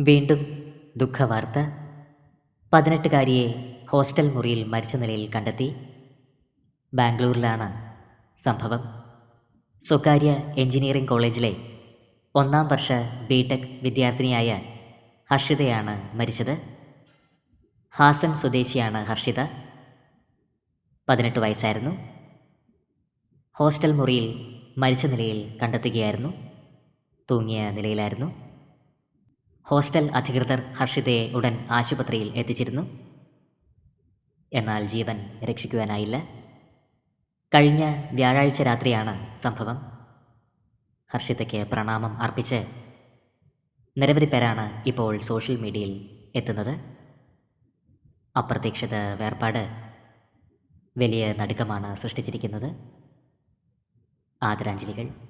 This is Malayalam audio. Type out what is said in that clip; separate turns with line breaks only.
വീണ്ടും ദുഃഖവാർത്ത. പതിനെട്ടുകാരിയെ ഹോസ്റ്റൽ മുറിയിൽ മരിച്ച നിലയിൽ കണ്ടെത്തി. ബാംഗ്ലൂരിലാണ് സംഭവം. സ്വകാര്യ എഞ്ചിനീയറിംഗ് കോളേജിലെ ഒന്നാം വർഷ ബി ടെക് വിദ്യാർത്ഥിനിയായ ഹർഷിതയാണ് മരിച്ചത്. ഹാസൻ സ്വദേശിയാണ് ഹർഷിത. പതിനെട്ട് വയസ്സായിരുന്നു. ഹോസ്റ്റൽ മുറിയിൽ മരിച്ച നിലയിൽ കണ്ടെത്തുകയായിരുന്നു. തൂങ്ങിയ നിലയിലായിരുന്നു. ഹോസ്റ്റൽ അധികൃതർ ഹർഷിതയെ ഉടൻ ആശുപത്രിയിൽ എത്തിച്ചിരുന്നു. എന്നാൽ ജീവൻ രക്ഷിക്കുവാനായില്ല. കഴിഞ്ഞ വ്യാഴാഴ്ച രാത്രിയാണ് സംഭവം. ഹർഷിതയ്ക്ക് പ്രണാമം അർപ്പിച്ച് നിരവധി പേരാണ് ഇപ്പോൾ സോഷ്യൽ മീഡിയയിൽ എത്തുന്നത്. അപ്രതീക്ഷിത വേർപാട് വലിയ നടുക്കമാണ് സൃഷ്ടിച്ചിരിക്കുന്നത്. ആദരാഞ്ജലികൾ.